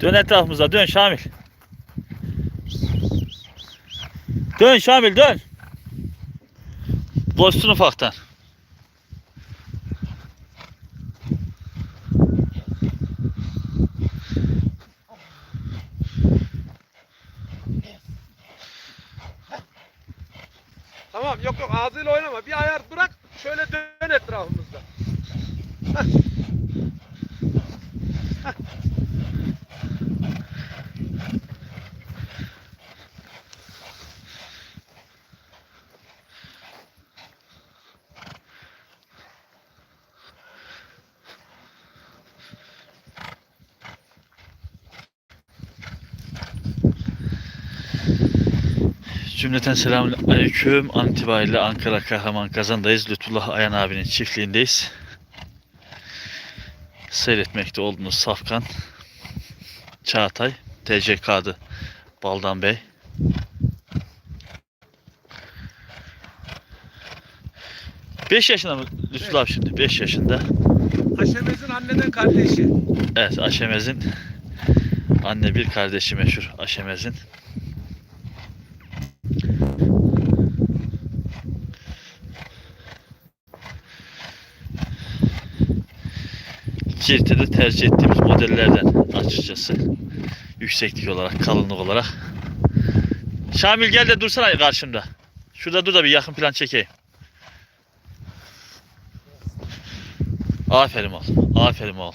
Dön etrafımıza dön Şamil. Dön Şamil dön. Koşsun ufaktan. Tamam yok yok ağzıyla oynama. Bir ayar bırak şöyle dön etrafımızda. Heh. Cümleten selamun aleyküm. An itibariyle Ankara Kahraman Kazan'dayız. Lütfullah Ayan abinin çiftliğindeyiz. Seyretmekte olduğunuz Safkan, Çağatay, TC Kadı, Baldan Bey. Beş yaşında mı Lütfullah abi şimdi? 5 yaşında. Haşemez'in anneden kardeşi. Evet Aşemez'in anne bir kardeşi meşhur Aşemez'in. Kirte'de tercih ettiğimiz modellerden açıkçası. Yükseklik olarak, kalınlık olarak. Şamil gel de dursana karşımda. Şurada dur da bir yakın plan çekeyim. Aferin oğlum. Aferin oğlum.